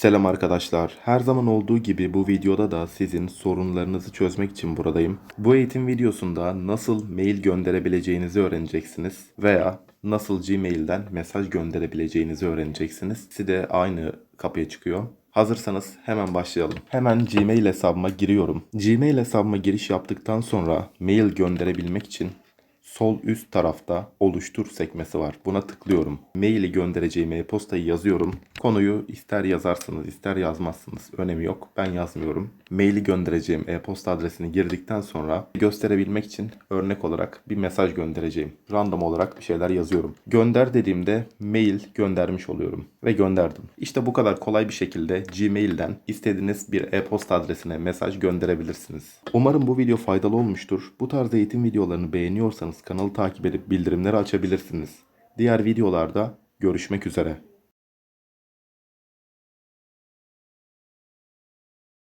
Selam arkadaşlar. Her zaman olduğu gibi bu videoda da sizin sorunlarınızı çözmek için buradayım. Bu eğitim videosunda nasıl mail gönderebileceğinizi öğreneceksiniz veya nasıl Gmail'den mesaj gönderebileceğinizi öğreneceksiniz. Size de aynı kapıya çıkıyor. Hazırsanız hemen başlayalım. Hemen Gmail hesabıma giriyorum. Gmail hesabıma giriş yaptıktan sonra mail gönderebilmek için Sol üst tarafta oluştur sekmesi var. Buna tıklıyorum. Maili göndereceğim e-postayı yazıyorum. Konuyu ister yazarsınız ister yazmazsınız. Önemi yok. Ben yazmıyorum. Maili göndereceğim e-posta adresini girdikten sonra gösterebilmek için örnek olarak bir mesaj göndereceğim. Random olarak bir şeyler yazıyorum. Gönder dediğimde mail göndermiş oluyorum. Ve gönderdim. İşte bu kadar kolay bir şekilde Gmail'den istediğiniz bir e-posta adresine mesaj gönderebilirsiniz. Umarım bu video faydalı olmuştur. Bu tarz eğitim videolarını beğeniyorsanız kanalı takip edip bildirimleri açabilirsiniz. Diğer videolarda görüşmek üzere.